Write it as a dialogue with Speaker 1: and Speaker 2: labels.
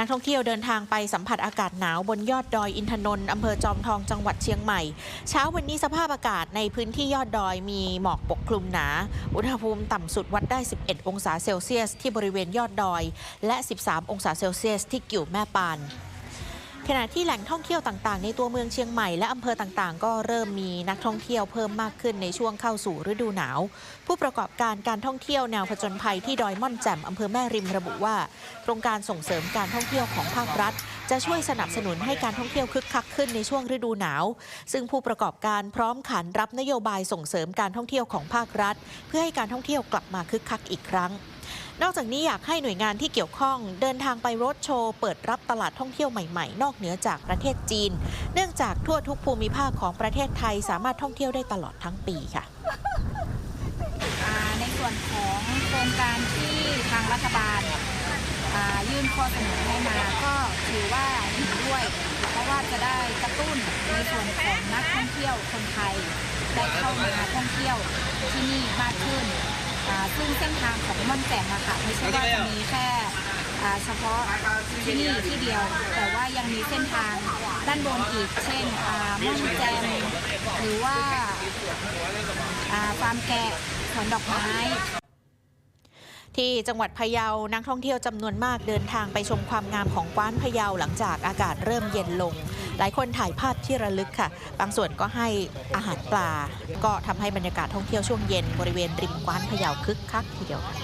Speaker 1: นักท่องเที่ยวเดินทางไปสัมผัสอากาศหนาวบนยอดดอยอินทนนท์อำเภอจอมทองจังหวัดเชียงใหม่ เช้าวันนี้สภาพอากาศในพื้นที่ยอดดอยมีหมอกปกคลุมหนา อุณหภูมิต่ำสุดวัดได้ 11 องศาเซลเซียส ที่บริเวณยอดดอย และ 13 องศาเซลเซียส ที่กิ่วแม่ปาน ขณะที่แหล่งท่องเที่ยวต่างๆ ในตัวเมืองเชียงใหม่และอำเภอต่างๆ ก็เริ่มมีนักท่องเที่ยวเพิ่มมากขึ้นในช่วงเข้าสู่ฤดูหนาว ผู้ประกอบการการท่องเที่ยวแนวผจญภัยที่ดอยม่อนแจ่มอำเภอแม่ริมระบุว่าโครงการส่งเสริมการท่องเที่ยวของภาครัฐ จะช่วยสนับสนุนให้การท่องเที่ยวคึกคักขึ้นในช่วงฤดูหนาว ซึ่งผู้ประกอบการพร้อมขานรับนโยบายส่งเสริมการท่องเที่ยวของภาครัฐ เพื่อให้การท่องเที่ยวกลับมาคึกคักอีกครั้ง นอกจากนี้อยากให้หน่วยงานที่เกี่ยวข้องเดินทางไปรถโชว์เปิดรับตลาดท่องเที่ยวใหม่ๆ นอกเหนือจากประเทศจีน เนื่องจากทั่วทุกภูมิภาคของประเทศไทยสามารถท่องเที่ยวได้ตลอดทั้งปีค่ะ
Speaker 2: ในส่วนของโครงการที่ทางรัฐบาลยื่นข้อเสนอให้มาก็ถือว่าเห็นด้วย เพราะว่าจะได้กระตุ้นในส่วนของนักท่องเที่ยวคนไทย ได้เข้ามาท่องเที่ยวที่นี่มากขึ้นซึ่งเส้นทาง อนแจ่มอะค่ะไม่ใช่ว่าจะมีแค่เฉพาะที่นี่ที่เดียว แต่ว่ายังมีเส้นทางด้านบนอีก เช่นม่อนแจมหรือว่าอ่าฟาร์มแกะสวนดอกไม้
Speaker 1: ที่จังหวัดพะเยา นักท่องเที่ยวจำนวนมากเดินทางไปชมความงามของกว้านพะเยาหลังจากอากาศเริ่มเย็นลง หลายคนถ่ายภาพที่ระลึกค่ะ บางส่วนก็ให้อาหารปลา ก็ทำให้บรรยากาศท่องเที่ยวช่วงเย็นบริเวณริมกว้านพะเยาคึกคักทีเดียวค่ะ